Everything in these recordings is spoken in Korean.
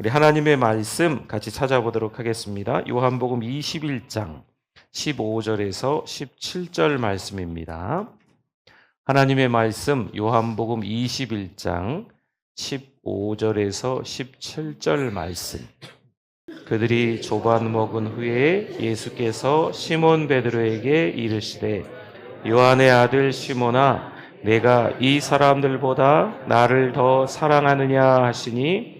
우리 하나님의 말씀 같이 찾아보도록 하겠습니다. 요한복음 21장 15절에서 17절 말씀입니다. 하나님의 말씀 요한복음 21장 15절에서 17절 말씀. 그들이 조반 먹은 후에 예수께서 시몬 베드로에게 이르시되 요한의 아들 시몬아 내가 이 사람들보다 나를 더 사랑하느냐 하시니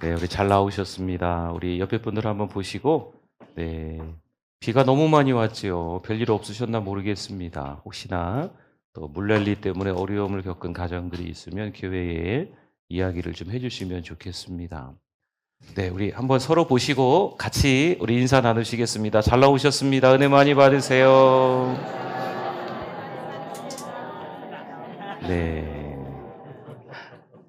네 우리 잘 나오셨습니다 우리 옆에 분들 한번 보시고 네 비가 너무 많이 왔지요. 별일 없으셨나 모르겠습니다. 혹시나 또 물난리 때문에 어려움을 겪은 가정들이 있으면 교회에 이야기를 좀 해주시면 좋겠습니다. 네, 우리 한번 서로 보시고 같이 우리 인사 나누시겠습니다. 잘 나오셨습니다. 은혜 많이 받으세요. 네.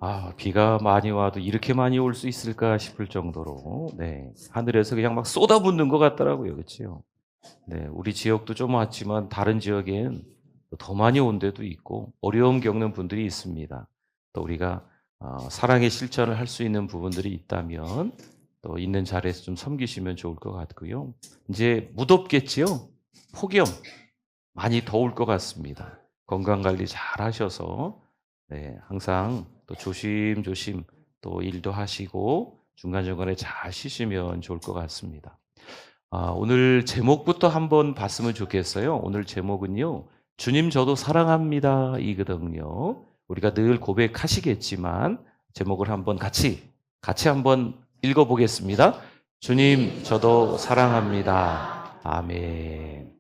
아, 비가 많이 와도 이렇게 많이 올 수 있을까 싶을 정도로, 네. 하늘에서 그냥 막 쏟아붓는 것 같더라고요. 그치요? 네. 우리 지역도 좀 왔지만 다른 지역엔 더 많이 온 데도 있고, 어려움 겪는 분들이 있습니다. 또 우리가 어, 사랑의 실천을 할 수 있는 부분들이 있다면, 또 있는 자리에서 좀 섬기시면 좋을 것 같고요. 이제 무덥겠지요? 폭염. 많이 더울 것 같습니다. 건강 관리 잘 하셔서, 네. 항상 또 조심조심 또 일도 하시고 중간중간에 잘 쉬시면 좋을 것 같습니다. 아, 오늘 제목부터 한번 봤으면 좋겠어요. 오늘 제목은요. 주님 저도 사랑합니다. 이거든요. 우리가 늘 고백하시겠지만 제목을 한번 같이 같이 한번 읽어 보겠습니다. 주님 저도 사랑합니다. 아멘.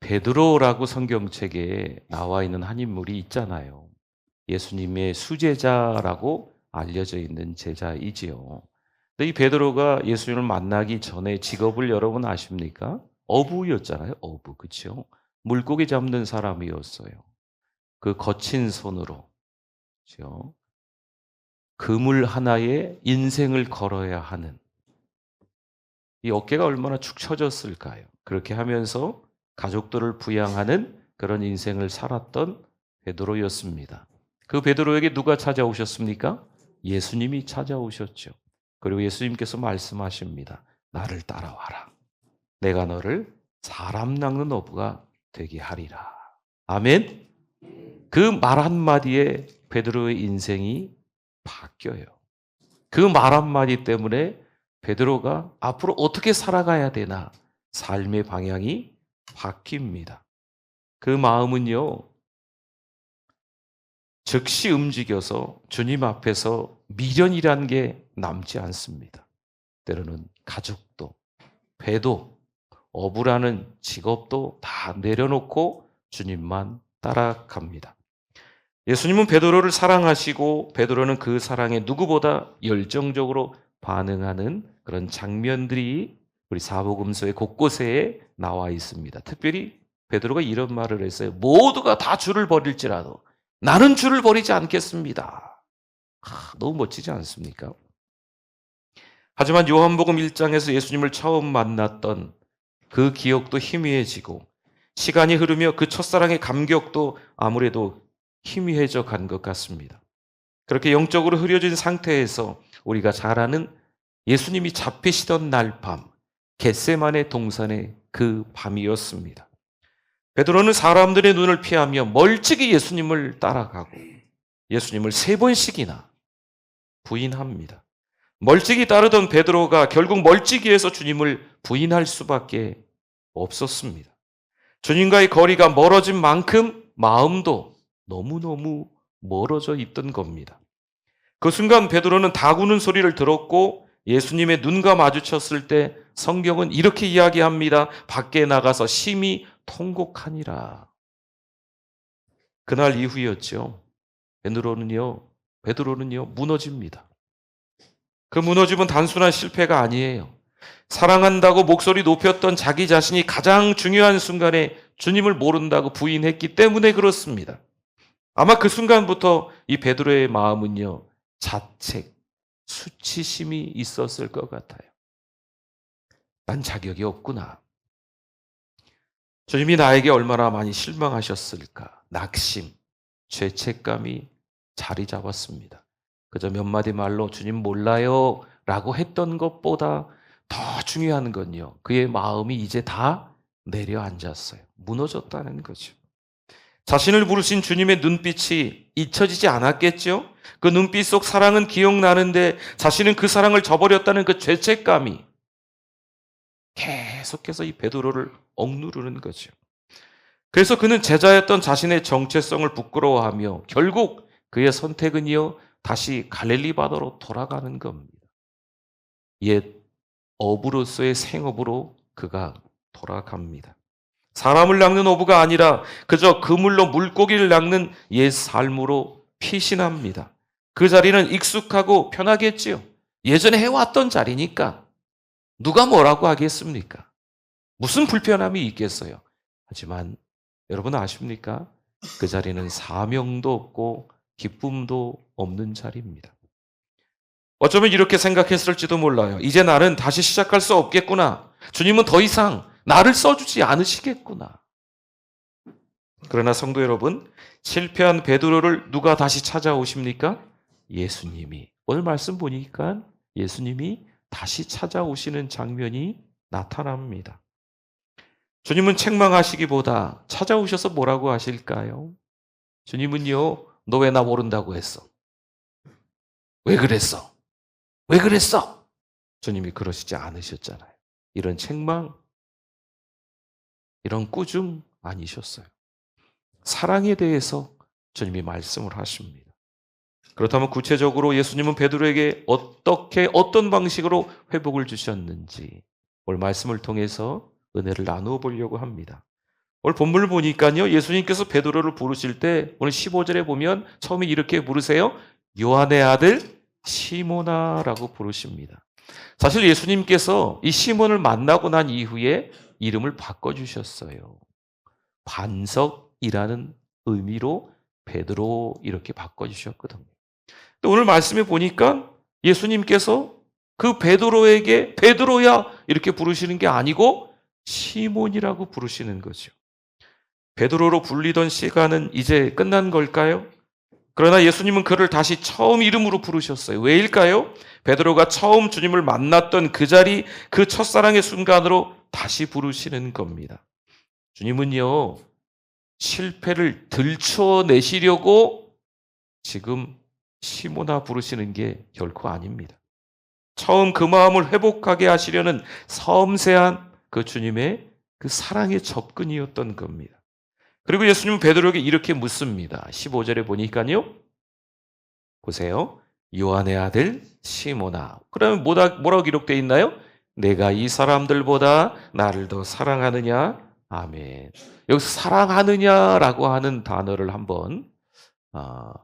베드로라고 성경책에 나와 있는 한 인물이 있잖아요. 예수님의 수제자라고 알려져 있는 제자이지요. 이 베드로가 예수님을 만나기 전에 직업을 여러분 아십니까? 어부였잖아요. 어부. 그렇죠? 물고기 잡는 사람이었어요. 그 거친 손으로 그렇죠? 그물 하나에 인생을 걸어야 하는 이 어깨가 얼마나 축 처졌을까요? 그렇게 하면서 가족들을 부양하는 그런 인생을 살았던 베드로였습니다. 그 베드로에게 누가 찾아오셨습니까? 예수님이 찾아오셨죠. 그리고 예수님께서 말씀하십니다. 나를 따라와라. 내가 너를 사람 낚는 어부가 되게 하리라. 아멘. 그 말 한마디에 베드로의 인생이 바뀌어요. 그 말 한마디 때문에 베드로가 앞으로 어떻게 살아가야 되나 삶의 방향이 바뀝니다. 그 마음은요, 즉시 움직여서 주님 앞에서 미련이란 게 남지 않습니다. 때로는 가족도, 배도, 어부라는 직업도 다 내려놓고 주님만 따라갑니다. 예수님은 베드로를 사랑하시고 베드로는 그 사랑에 누구보다 열정적으로 반응하는 그런 장면들이 우리 사복음서의 곳곳에 나와 있습니다. 특별히 베드로가 이런 말을 했어요. 모두가 다 주를 버릴지라도 나는 주를 버리지 않겠습니다. 아, 너무 멋지지 않습니까? 하지만 요한복음 1장에서 예수님을 처음 만났던 그 기억도 희미해지고 시간이 흐르며 그 첫사랑의 감격도 아무래도 희미해져 간 것 같습니다. 그렇게 영적으로 흐려진 상태에서 우리가 잘 아는 예수님이 잡히시던 날 밤, 겟세만의 동산의 그 밤이었습니다. 베드로는 사람들의 눈을 피하며 멀찍이 예수님을 따라가고 예수님을 세 번씩이나 부인합니다. 멀찍이 따르던 베드로가 결국 멀찍이에서 주님을 부인할 수밖에 없었습니다. 주님과의 거리가 멀어진 만큼 마음도 너무너무 멀어져 있던 겁니다. 그 순간 베드로는 다구는 소리를 들었고 예수님의 눈과 마주쳤을 때 성경은 이렇게 이야기합니다. 밖에 나가서 심히 통곡하니라. 그날 이후였죠. 베드로는요, 베드로는요, 무너집니다. 그 무너짐은 단순한 실패가 아니에요. 사랑한다고 목소리 높였던 자기 자신이 가장 중요한 순간에 주님을 모른다고 부인했기 때문에 그렇습니다. 아마 그 순간부터 이 베드로의 마음은요, 자책, 수치심이 있었을 것 같아요. 난 자격이 없구나. 주님이 나에게 얼마나 많이 실망하셨을까. 낙심, 죄책감이 자리 잡았습니다. 그저 몇 마디 말로 주님 몰라요 라고 했던 것보다 더 중요한 건요. 그의 마음이 이제 다 내려앉았어요. 무너졌다는 거죠. 자신을 부르신 주님의 눈빛이 잊혀지지 않았겠죠? 그 눈빛 속 사랑은 기억나는데 자신은 그 사랑을 저버렸다는 그 죄책감이 계속해서 이 베드로를 억누르는 거죠. 그래서 그는 제자였던 자신의 정체성을 부끄러워하며 결국 그의 선택은요, 다시 갈릴리 바다로 돌아가는 겁니다. 옛 어부로서의 생업으로 그가 돌아갑니다. 사람을 낚는 어부가 아니라 그저 그물로 물고기를 낚는 옛 삶으로 피신합니다. 그 자리는 익숙하고 편하겠지요. 예전에 해왔던 자리니까 누가 뭐라고 하겠습니까? 무슨 불편함이 있겠어요? 하지만 여러분 아십니까? 그 자리는 사명도 없고 기쁨도 없는 자리입니다. 어쩌면 이렇게 생각했을지도 몰라요. 이제 나는 다시 시작할 수 없겠구나. 주님은 더 이상 나를 써주지 않으시겠구나. 그러나 성도 여러분, 실패한 베드로를 누가 다시 찾아오십니까? 예수님이. 오늘 말씀 보니까 예수님이 다시 찾아오시는 장면이 나타납니다. 주님은 책망하시기보다 찾아오셔서 뭐라고 하실까요? 주님은요, 너 왜 나 모른다고 했어? 왜 그랬어? 왜 그랬어? 주님이 그러시지 않으셨잖아요. 이런 책망, 이런 꾸중 아니셨어요. 사랑에 대해서 주님이 말씀을 하십니다. 그렇다면 구체적으로 예수님은 베드로에게 어떻게 어떤 방식으로 회복을 주셨는지 오늘 말씀을 통해서 은혜를 나누어 보려고 합니다. 오늘 본문을 보니까요. 예수님께서 베드로를 부르실 때 오늘 15절에 보면 처음에 이렇게 부르세요. 요한의 아들 시모나라고 부르십니다. 사실 예수님께서 이 시몬을 만나고 난 이후에 이름을 바꿔 주셨어요. 반석이라는 의미로 베드로 이렇게 바꿔 주셨거든요. 오늘 말씀에 보니까 예수님께서 그 베드로에게 베드로야 이렇게 부르시는 게 아니고 시몬이라고 부르시는 거죠. 베드로로 불리던 시간은 이제 끝난 걸까요? 그러나 예수님은 그를 다시 처음 이름으로 부르셨어요. 왜일까요? 베드로가 처음 주님을 만났던 그 자리, 그 첫사랑의 순간으로 다시 부르시는 겁니다. 주님은요, 실패를 들춰내시려고 지금 시모나 부르시는 게 결코 아닙니다. 처음 그 마음을 회복하게 하시려는 섬세한 그 주님의 그 사랑의 접근이었던 겁니다. 그리고 예수님은 베드로에게 이렇게 묻습니다. 15절에 보니까요. 보세요. 요한의 아들 시모나. 그러면 뭐다, 뭐라고 기록되어 있나요? 내가 이 사람들보다 나를 더 사랑하느냐? 아멘. 여기서 사랑하느냐라고 하는 단어를 한번 아,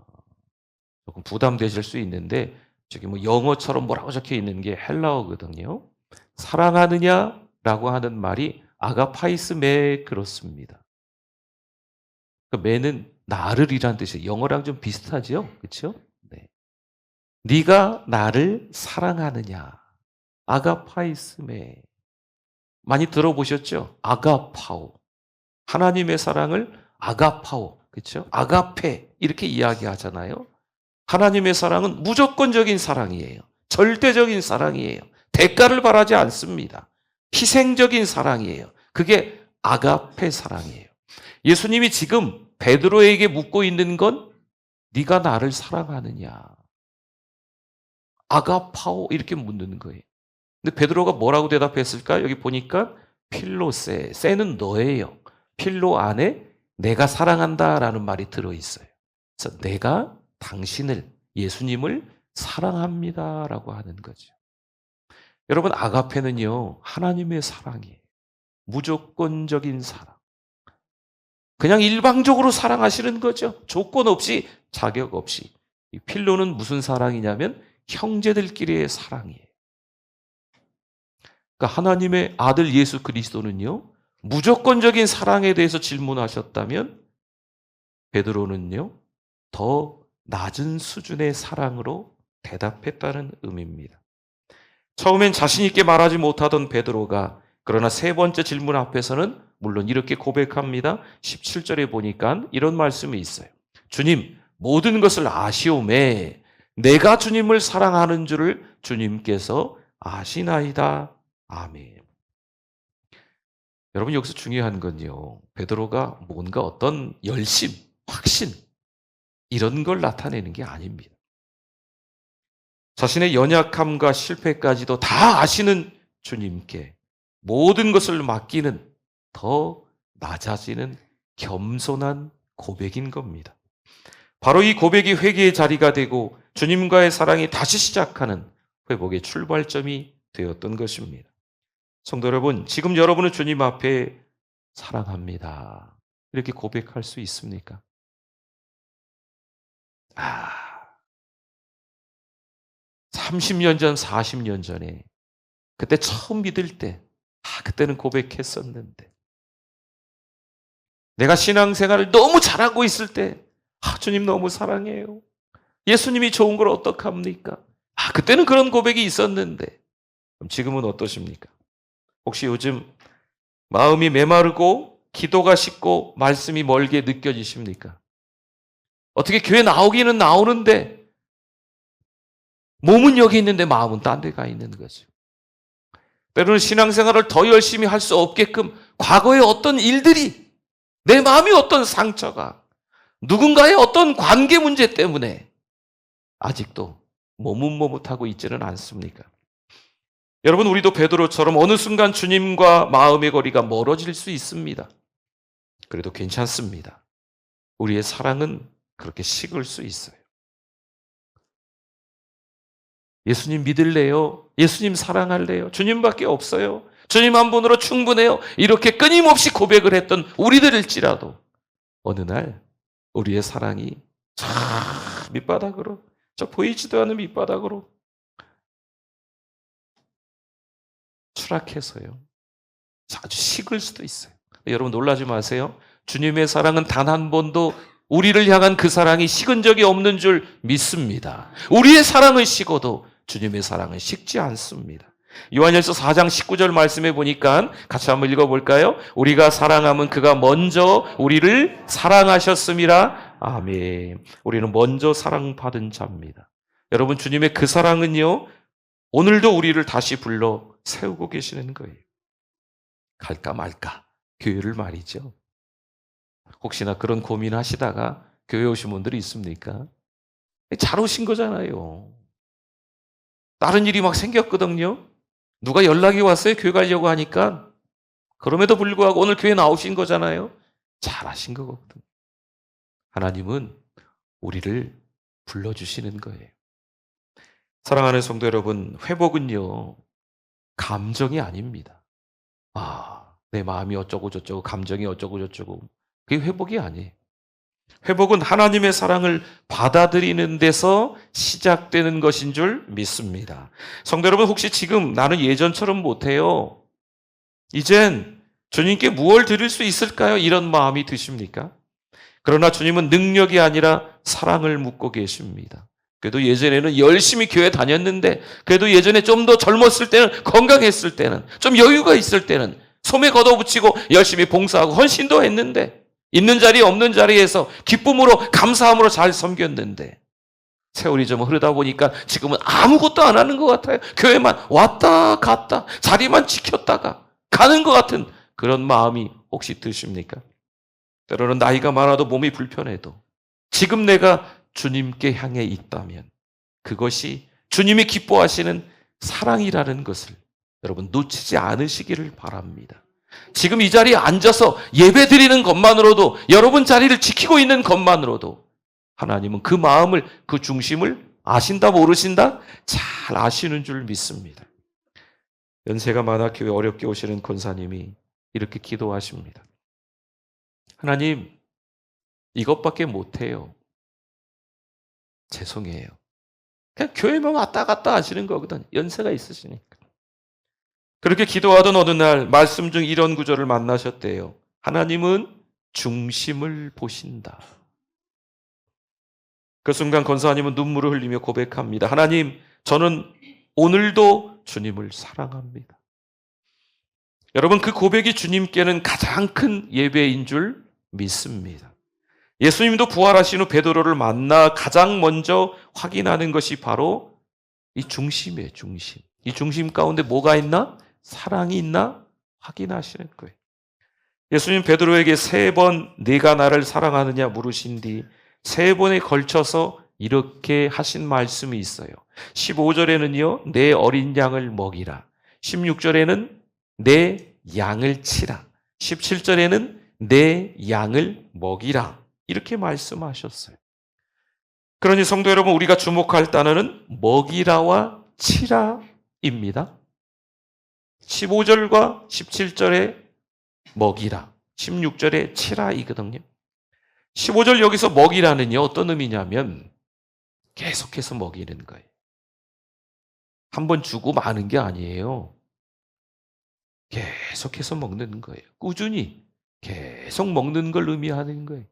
조금 부담되실 수 있는데 저기 뭐 영어처럼 뭐라고 적혀 있는 게 헬라어거든요. 사랑하느냐라고 하는 말이 아가파이스메 그렇습니다. 그 매는 나를이란 뜻이에요. 영어랑 좀 비슷하지요? 그렇죠? 네. 네가 나를 사랑하느냐? 아가파이스메. 많이 들어보셨죠? 아가파오. 하나님의 사랑을 아가파오. 그렇죠? 아가페 이렇게 이야기하잖아요. 하나님의 사랑은 무조건적인 사랑이에요. 절대적인 사랑이에요. 대가를 바라지 않습니다. 희생적인 사랑이에요. 그게 아가페 사랑이에요. 예수님이 지금 베드로에게 묻고 있는 건 네가 나를 사랑하느냐? 아가파오 이렇게 묻는 거예요. 근데 베드로가 뭐라고 대답했을까? 여기 보니까 필로세, 세는 너예요. 필로 안에 내가 사랑한다라는 말이 들어 있어요. 그래서 내가 당신을 예수님을 사랑합니다 라고 하는 거죠. 여러분 아가페는요 하나님의 사랑이에요. 무조건적인 사랑. 그냥 일방적으로 사랑하시는 거죠. 조건 없이 자격 없이. 이 필로는 무슨 사랑이냐면 형제들끼리의 사랑이에요. 그러니까 하나님의 아들 예수 그리스도는요 무조건적인 사랑에 대해서 질문하셨다면 베드로는요 더 낮은 수준의 사랑으로 대답했다는 의미입니다. 처음엔 자신 있게 말하지 못하던 베드로가 그러나 세 번째 질문 앞에서는 물론 이렇게 고백합니다. 17절에 보니까 이런 말씀이 있어요. 주님, 모든 것을 아시오매 내가 주님을 사랑하는 줄을 주님께서 아시나이다. 아멘. 여러분 여기서 중요한 건요. 베드로가 뭔가 어떤 열심, 확신 이런 걸 나타내는 게 아닙니다. 자신의 연약함과 실패까지도 다 아시는 주님께 모든 것을 맡기는 더 낮아지는 겸손한 고백인 겁니다. 바로 이 고백이 회개의 자리가 되고 주님과의 사랑이 다시 시작하는 회복의 출발점이 되었던 것입니다. 성도 여러분, 지금 여러분은 주님 앞에 사랑합니다. 이렇게 고백할 수 있습니까? 아, 30년 전, 40년 전에 그때 처음 믿을 때, 아, 그때는 고백했었는데 내가 신앙생활을 너무 잘하고 있을 때, 아, 주님 너무 사랑해요. 예수님이 좋은 걸 어떡합니까? 아, 그때는 그런 고백이 있었는데, 그럼 지금은 어떠십니까? 혹시 요즘 마음이 메마르고 기도가 쉽고 말씀이 멀게 느껴지십니까? 어떻게 교회 나오기는 나오는데 몸은 여기 있는데 마음은 딴 데 가 있는 거죠. 때로는 신앙생활을 더 열심히 할 수 없게끔 과거의 어떤 일들이 내 마음이 어떤 상처가 누군가의 어떤 관계 문제 때문에 아직도 머뭇머뭇하고 있지는 않습니까? 여러분 우리도 베드로처럼 어느 순간 주님과 마음의 거리가 멀어질 수 있습니다. 그래도 괜찮습니다. 우리의 사랑은 그렇게 식을 수 있어요. 예수님 믿을래요? 예수님 사랑할래요? 주님밖에 없어요. 주님 한 분으로 충분해요. 이렇게 끊임없이 고백을 했던 우리들일지라도 어느 날 우리의 사랑이 저 밑바닥으로 저 보이지도 않는 밑바닥으로 추락해서요. 아주 식을 수도 있어요. 여러분 놀라지 마세요. 주님의 사랑은 단 한 번도 우리를 향한 그 사랑이 식은 적이 없는 줄 믿습니다. 우리의 사랑은 식어도 주님의 사랑은 식지 않습니다. 요한일서 4장 19절 말씀해 보니까 같이 한번 읽어볼까요? 우리가 사랑하면 그가 먼저 우리를 사랑하셨음이라. 아멘. 우리는 먼저 사랑받은 자입니다. 여러분 주님의 그 사랑은요. 오늘도 우리를 다시 불러 세우고 계시는 거예요. 갈까 말까 교회를 말이죠. 혹시나 그런 고민하시다가 교회 오신 분들이 있습니까? 잘 오신 거잖아요. 다른 일이 막 생겼거든요. 누가 연락이 왔어요. 교회 가려고 하니까. 그럼에도 불구하고 오늘 교회 나오신 거잖아요. 잘 하신 거거든요. 하나님은 우리를 불러주시는 거예요. 사랑하는 성도 여러분, 회복은요, 감정이 아닙니다. 아, 내 마음이 어쩌고 저쩌고, 감정이 어쩌고 저쩌고. 그게 회복이 아니에요. 회복은 하나님의 사랑을 받아들이는 데서 시작되는 것인 줄 믿습니다. 성도 여러분, 혹시 지금 나는 예전처럼 못해요. 이젠 주님께 무엇을 드릴 수 있을까요? 이런 마음이 드십니까? 그러나 주님은 능력이 아니라 사랑을 묻고 계십니다. 그래도 예전에는 열심히 교회 다녔는데, 그래도 예전에 좀 더 젊었을 때는, 건강했을 때는, 좀 여유가 있을 때는, 소매 걷어붙이고 열심히 봉사하고 헌신도 했는데, 있는 자리 없는 자리에서 기쁨으로 감사함으로 잘 섬겼는데 세월이 좀 흐르다 보니까 지금은 아무것도 안 하는 것 같아요. 교회만 왔다 갔다 자리만 지켰다가 가는 것 같은 그런 마음이 혹시 드십니까? 때로는 나이가 많아도 몸이 불편해도 지금 내가 주님께 향해 있다면 그것이 주님이 기뻐하시는 사랑이라는 것을 여러분 놓치지 않으시기를 바랍니다. 지금 이 자리에 앉아서 예배 드리는 것만으로도 여러분 자리를 지키고 있는 것만으로도 하나님은 그 마음을 그 중심을 아신다 모르신다 잘 아시는 줄 믿습니다. 연세가 많아 교회 어렵게 오시는 권사님이 이렇게 기도하십니다. 하나님 이것밖에 못해요. 죄송해요. 그냥 교회만 왔다 갔다 하시는 거거든. 연세가 있으시니까. 그렇게 기도하던 어느 날 말씀 중 이런 구절을 만나셨대요. 하나님은 중심을 보신다. 그 순간 권사님은 눈물을 흘리며 고백합니다. 하나님, 저는 오늘도 주님을 사랑합니다. 여러분, 그 고백이 주님께는 가장 큰 예배인 줄 믿습니다. 예수님도 부활하신 후 베드로를 만나 가장 먼저 확인하는 것이 바로 이 중심이에요, 중심. 이 중심 가운데 뭐가 있나? 사랑이 있나? 확인하시는 거예요. 예수님 베드로에게 세 번 네가 나를 사랑하느냐 물으신 뒤 세 번에 걸쳐서 이렇게 하신 말씀이 있어요. 15절에는요, 내 어린 양을 먹이라. 16절에는 내 양을 치라. 17절에는 내 양을 먹이라. 이렇게 말씀하셨어요. 그러니 성도 여러분, 우리가 주목할 단어는 먹이라와 치라입니다. 15절과 17절에 먹이라, 16절에 치라이거든요. 15절 여기서 먹이라는요, 어떤 의미냐면 계속해서 먹이는 거예요. 한 번 주고 마는 게 아니에요. 계속해서 먹는 거예요. 꾸준히 계속 먹는 걸 의미하는 거예요.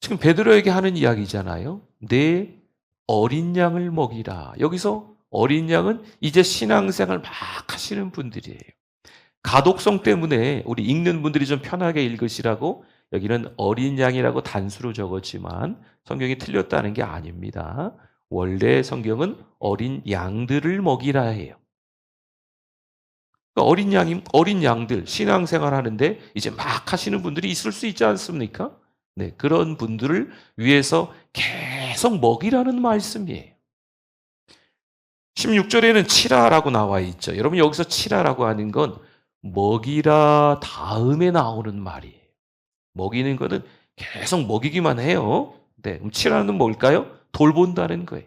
지금 베드로에게 하는 이야기잖아요. 내 어린 양을 먹이라. 여기서 어린 양은 이제 신앙생활 막 하시는 분들이에요. 가독성 때문에 우리 읽는 분들이 좀 편하게 읽으시라고 여기는 어린 양이라고 단수로 적었지만 성경이 틀렸다는 게 아닙니다. 원래 성경은 어린 양들을 먹이라 해요. 그러니까 어린 양이 어린 양들 신앙생활 하는데 이제 막 하시는 분들이 있을 수 있지 않습니까? 네, 그런 분들을 위해서 계속 먹이라는 말씀이에요. 16절에는 치라라고 나와 있죠. 여러분 여기서 치라라고 하는 건 먹이라 다음에 나오는 말이에요. 먹이는 것은 계속 먹이기만 해요. 네, 그럼 치라는 뭘까요? 돌본다는 거예요.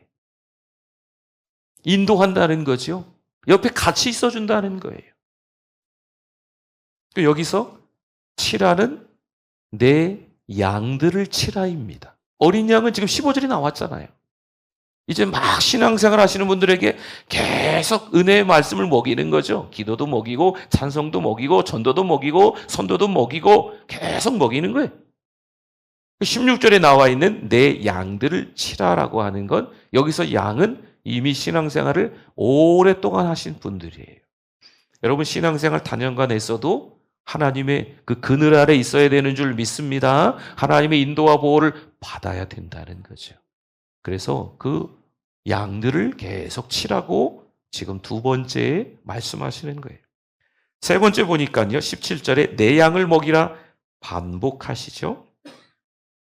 인도한다는 거죠. 옆에 같이 있어준다는 거예요. 그 여기서 치라는 내 양들을 치라입니다. 어린 양은 지금 15절이 나왔잖아요. 이제 막 신앙생활 하시는 분들에게 계속 은혜의 말씀을 먹이는 거죠. 기도도 먹이고, 찬성도 먹이고, 전도도 먹이고, 선도도 먹이고, 계속 먹이는 거예요. 16절에 나와 있는 내 양들을 치라라고 하는 건 여기서 양은 이미 신앙생활을 오랫동안 하신 분들이에요. 여러분 신앙생활 단연간 했어도 하나님의 그 그늘 아래 있어야 되는 줄 믿습니다. 하나님의 인도와 보호를 받아야 된다는 거죠. 그래서 그 양들을 계속 치라고 지금 두 번째 말씀하시는 거예요. 세 번째 보니까요. 17절에 내 양을 먹이라 반복하시죠.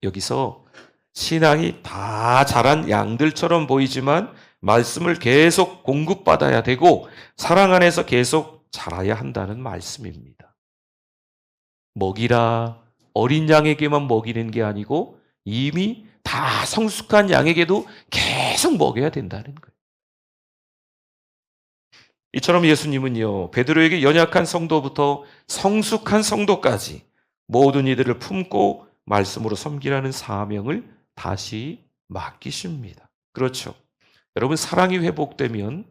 여기서 신앙이 다 자란 양들처럼 보이지만 말씀을 계속 공급받아야 되고 사랑 안에서 계속 자라야 한다는 말씀입니다. 먹이라 어린 양에게만 먹이는 게 아니고 이미 다 성숙한 양에게도 계속 먹여야 된다는 거예요. 이처럼 예수님은요, 베드로에게 연약한 성도부터 성숙한 성도까지 모든 이들을 품고 말씀으로 섬기라는 사명을 다시 맡기십니다. 그렇죠. 여러분, 사랑이 회복되면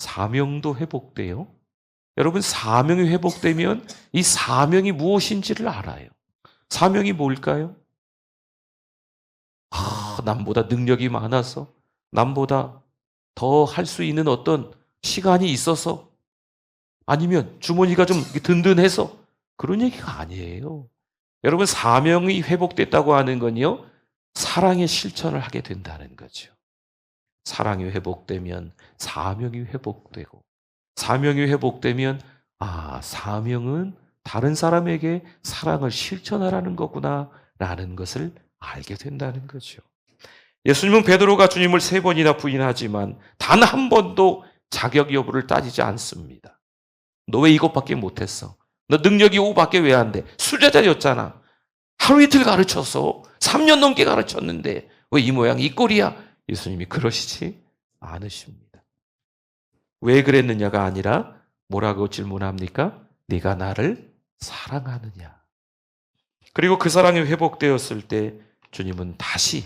사명도 회복돼요. 여러분, 사명이 회복되면 이 사명이 무엇인지를 알아요. 사명이 뭘까요? 아, 남보다 능력이 많아서, 남보다 더 할 수 있는 어떤 시간이 있어서, 아니면 주머니가 좀 든든해서, 그런 얘기가 아니에요. 여러분, 사명이 회복됐다고 하는 건요, 사랑의 실천을 하게 된다는 거죠. 사랑이 회복되면 사명이 회복되고, 사명이 회복되면, 아, 사명은 다른 사람에게 사랑을 실천하라는 거구나, 라는 것을 알게 된다는 거죠. 예수님은 베드로가 주님을 세 번이나 부인하지만 단 한 번도 자격 여부를 따지지 않습니다. 너 왜 이것밖에 못했어? 너 능력이 오밖에 왜 안 돼? 수제자였잖아. 하루 이틀 가르쳐서 3년 넘게 가르쳤는데 왜 이 모양 이 꼴이야? 예수님이 그러시지 않으십니다. 왜 그랬느냐가 아니라 뭐라고 질문합니까? 네가 나를 사랑하느냐. 그리고 그 사랑이 회복되었을 때 주님은 다시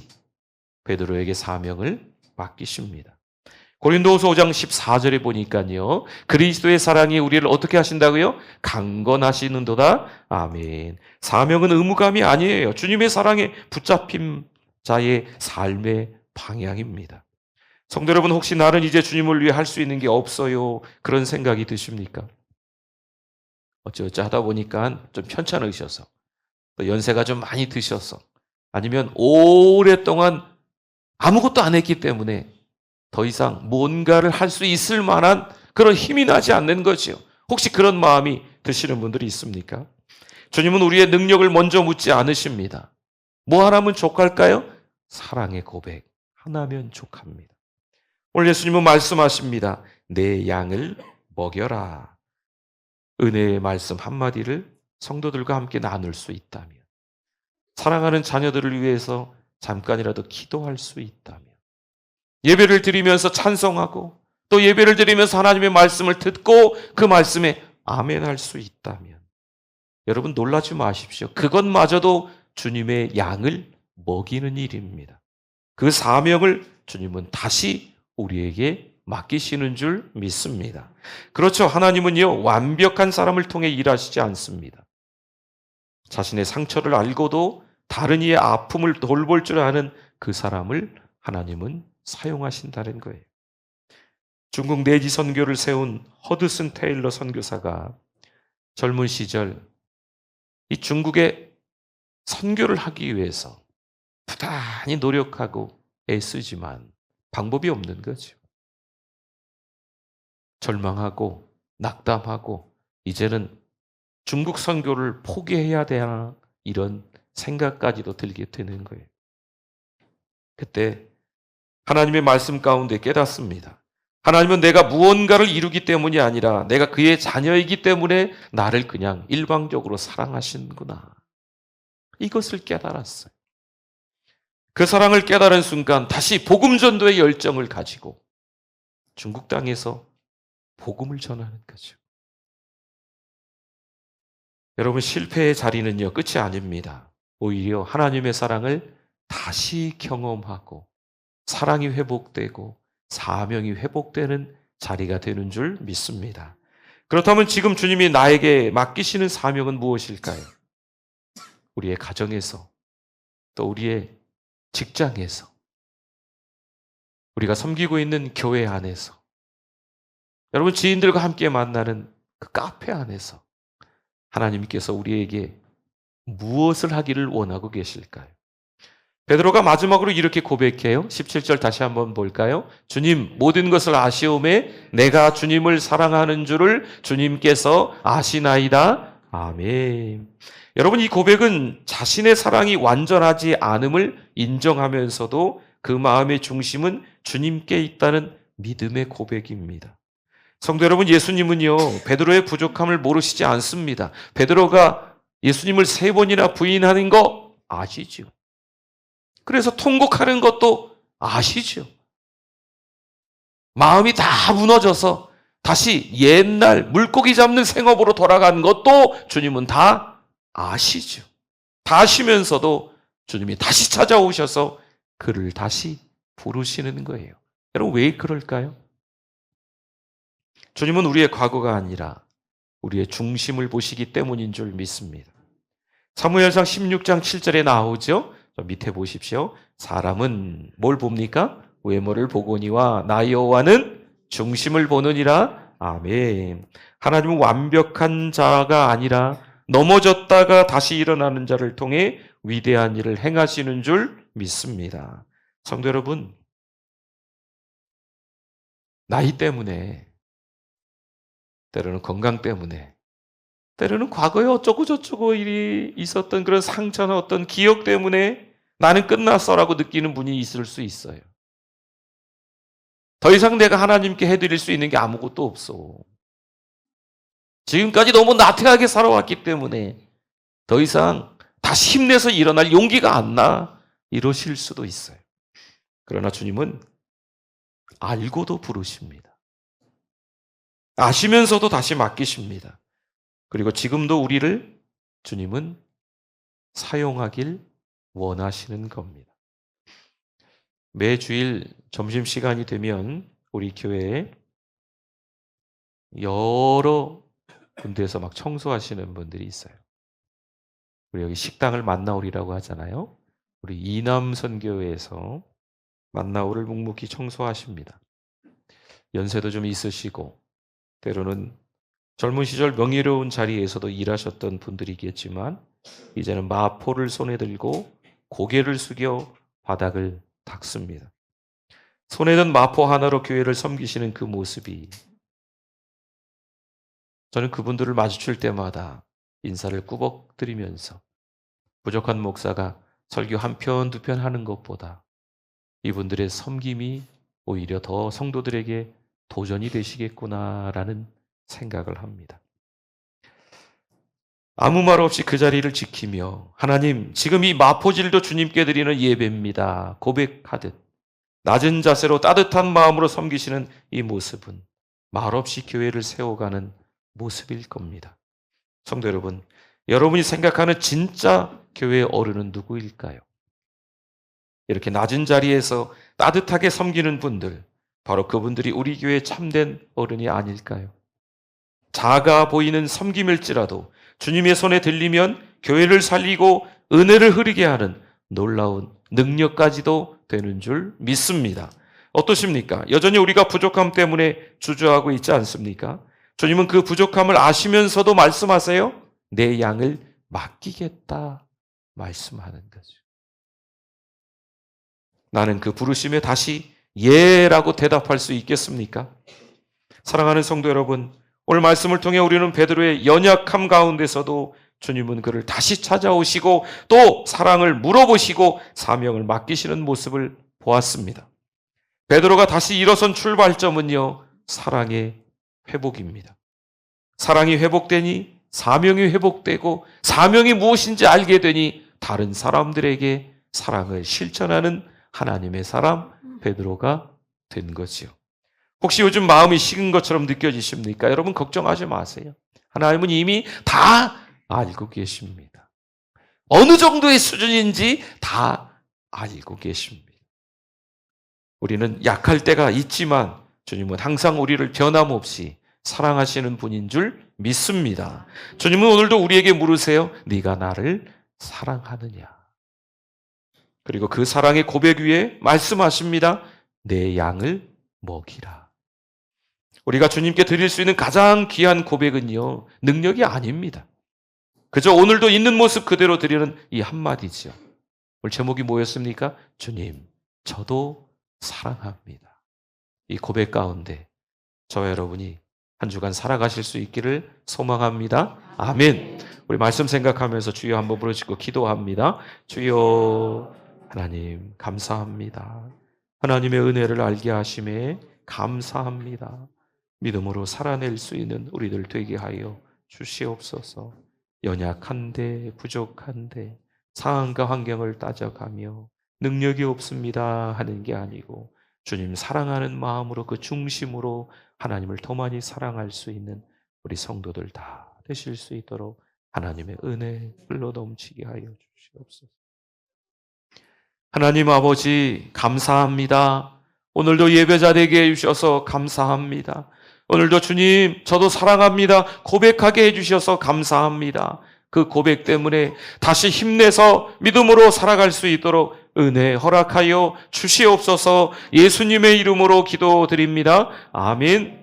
베드로에게 사명을 맡기십니다. 고린도후서 5장 14절에 보니까요. 그리스도의 사랑이 우리를 어떻게 하신다고요? 강건하시는도다. 아멘. 사명은 의무감이 아니에요. 주님의 사랑에 붙잡힌 자의 삶의 방향입니다. 성도 여러분 혹시 나는 이제 주님을 위해 할 수 있는 게 없어요. 그런 생각이 드십니까? 어쩌어쩌 하다 보니까 좀 편찮으셔서 또 연세가 좀 많이 드셔서 아니면 오랫동안 아무것도 안 했기 때문에 더 이상 뭔가를 할 수 있을 만한 그런 힘이 나지 않는 거지요. 혹시 그런 마음이 드시는 분들이 있습니까? 주님은 우리의 능력을 먼저 묻지 않으십니다. 뭐 하나면 족할까요? 사랑의 고백 하나면 족합니다. 오늘 예수님은 말씀하십니다. 내 양을 먹여라. 은혜의 말씀 한마디를 성도들과 함께 나눌 수 있다면, 사랑하는 자녀들을 위해서 잠깐이라도 기도할 수 있다면, 예배를 드리면서 찬송하고, 또 예배를 드리면서 하나님의 말씀을 듣고 그 말씀에 아멘 할 수 있다면, 여러분 놀라지 마십시오. 그것마저도 주님의 양을 먹이는 일입니다. 그 사명을 주님은 다시 우리에게 맡기시는 줄 믿습니다. 그렇죠. 하나님은요, 완벽한 사람을 통해 일하시지 않습니다. 자신의 상처를 알고도 다른 이의 아픔을 돌볼 줄 아는 그 사람을 하나님은 사용하신다는 거예요. 중국 내지 선교를 세운 허드슨 테일러 선교사가 젊은 시절 이 중국에 선교를 하기 위해서 부단히 노력하고 애쓰지만 방법이 없는 거죠. 절망하고 낙담하고 이제는 중국 선교를 포기해야 되나 이런 생각까지도 들게 되는 거예요. 그때 하나님의 말씀 가운데 깨닫습니다. 하나님은 내가 무언가를 이루기 때문이 아니라 내가 그의 자녀이기 때문에 나를 그냥 일방적으로 사랑하시는구나. 이것을 깨달았어요. 그 사랑을 깨달은 순간 다시 복음 전도의 열정을 가지고 중국 땅에서 복음을 전하는 거죠. 여러분 실패의 자리는요 끝이 아닙니다. 오히려 하나님의 사랑을 다시 경험하고 사랑이 회복되고 사명이 회복되는 자리가 되는 줄 믿습니다. 그렇다면 지금 주님이 나에게 맡기시는 사명은 무엇일까요? 우리의 가정에서 또 우리의 직장에서 우리가 섬기고 있는 교회 안에서 여러분 지인들과 함께 만나는 그 카페 안에서 하나님께서 우리에게 무엇을 하기를 원하고 계실까요? 베드로가 마지막으로 이렇게 고백해요. 17절 다시 한번 볼까요? 주님 모든 것을 아시오매 내가 주님을 사랑하는 줄을 주님께서 아시나이다. 아멘. 여러분 이 고백은 자신의 사랑이 완전하지 않음을 인정하면서도 그 마음의 중심은 주님께 있다는 믿음의 고백입니다. 성도 여러분, 예수님은요, 베드로의 부족함을 모르시지 않습니다. 베드로가 예수님을 세 번이나 부인하는 거 아시죠? 그래서 통곡하는 것도 아시죠? 마음이 다 무너져서 다시 옛날 물고기 잡는 생업으로 돌아가는 것도 주님은 다 아시죠? 다 아시면서도 주님이 다시 찾아오셔서 그를 다시 부르시는 거예요. 여러분, 왜 그럴까요? 주님은 우리의 과거가 아니라 우리의 중심을 보시기 때문인 줄 믿습니다. 사무엘상 16장 7절에 나오죠. 밑에 보십시오. 사람은 뭘 봅니까? 외모를 보거니와 나 여호와는 중심을 보느니라. 아멘. 하나님은 완벽한 자가 아니라 넘어졌다가 다시 일어나는 자를 통해 위대한 일을 행하시는 줄 믿습니다. 성도 여러분, 나이 때문에 때로는 건강 때문에, 때로는 과거에 어쩌고 저쩌고 일이 있었던 그런 상처나 어떤 기억 때문에 나는 끝났어라고 느끼는 분이 있을 수 있어요. 더 이상 내가 하나님께 해드릴 수 있는 게 아무것도 없어. 지금까지 너무 나태하게 살아왔기 때문에 더 이상 다시 힘내서 일어날 용기가 안 나. 이러실 수도 있어요. 그러나 주님은 알고도 부르십니다. 아시면서도 다시 맡기십니다. 그리고 지금도 우리를 주님은 사용하길 원하시는 겁니다. 매 주일 점심시간이 되면 우리 교회에 여러 군데에서 막 청소하시는 분들이 있어요. 우리 여기 식당을 만나오리라고 하잖아요. 우리 이남 선교회에서 만나오를 묵묵히 청소하십니다. 연세도 좀 있으시고 때로는 젊은 시절 명예로운 자리에서도 일하셨던 분들이겠지만 이제는 마포를 손에 들고 고개를 숙여 바닥을 닦습니다. 손에 든 마포 하나로 교회를 섬기시는 그 모습이 저는 그분들을 마주칠 때마다 인사를 꾸벅 드리면서 부족한 목사가 설교 한 편, 두 편 하는 것보다 이분들의 섬김이 오히려 더 성도들에게 도전이 되시겠구나라는 생각을 합니다. 아무 말 없이 그 자리를 지키며 하나님, 지금 이 마포질도 주님께 드리는 예배입니다. 고백하듯 낮은 자세로 따뜻한 마음으로 섬기시는 이 모습은 말없이 교회를 세워가는 모습일 겁니다. 성도 여러분, 여러분이 생각하는 진짜 교회의 어른은 누구일까요? 이렇게 낮은 자리에서 따뜻하게 섬기는 분들, 바로 그분들이 우리 교회의 참된 어른이 아닐까요? 작아 보이는 섬김일지라도 주님의 손에 들리면 교회를 살리고 은혜를 흐르게 하는 놀라운 능력까지도 되는 줄 믿습니다. 어떠십니까? 여전히 우리가 부족함 때문에 주저하고 있지 않습니까? 주님은 그 부족함을 아시면서도 말씀하세요. 내 양을 맡기겠다 말씀하는 거죠. 나는 그 부르심에 다시 예라고 대답할 수 있겠습니까? 사랑하는 성도 여러분, 오늘 말씀을 통해 우리는 베드로의 연약함 가운데서도 주님은 그를 다시 찾아오시고 또 사랑을 물어보시고 사명을 맡기시는 모습을 보았습니다. 베드로가 다시 일어선 출발점은요, 사랑의 회복입니다. 사랑이 회복되니 사명이 회복되고 사명이 무엇인지 알게 되니 다른 사람들에게 사랑을 실천하는 하나님의 사람 베드로가 된 거지요. 혹시 요즘 마음이 식은 것처럼 느껴지십니까? 여러분 걱정하지 마세요. 하나님은 이미 다 알고 계십니다. 어느 정도의 수준인지 다 알고 계십니다. 우리는 약할 때가 있지만 주님은 항상 우리를 변함없이 사랑하시는 분인 줄 믿습니다. 주님은 오늘도 우리에게 물으세요. 네가 나를 사랑하느냐? 그리고 그 사랑의 고백 위에 말씀하십니다. 내 양을 먹이라. 우리가 주님께 드릴 수 있는 가장 귀한 고백은요, 능력이 아닙니다. 그저 오늘도 있는 모습 그대로 드리는 이 한마디죠. 오늘 제목이 뭐였습니까? 주님, 저도 사랑합니다. 이 고백 가운데 저와 여러분이 한 주간 살아가실 수 있기를 소망합니다. 아멘. 우리 말씀 생각하면서 주여 한번 부르시고 기도합니다. 주여 하나님 감사합니다. 하나님의 은혜를 알게 하심에 감사합니다. 믿음으로 살아낼 수 있는 우리들 되게 하여 주시옵소서. 연약한데 부족한데 상황과 환경을 따져가며 능력이 없습니다 하는 게 아니고 주님 사랑하는 마음으로 그 중심으로 하나님을 더 많이 사랑할 수 있는 우리 성도들 다 되실 수 있도록 하나님의 은혜 흘러 넘치게 하여 주시옵소서. 하나님 아버지 감사합니다. 오늘도 예배자 되게 해주셔서 감사합니다. 오늘도 주님 저도 사랑합니다. 고백하게 해주셔서 감사합니다. 그 고백 때문에 다시 힘내서 믿음으로 살아갈 수 있도록 은혜 허락하여 주시옵소서 예수님의 이름으로 기도드립니다. 아멘.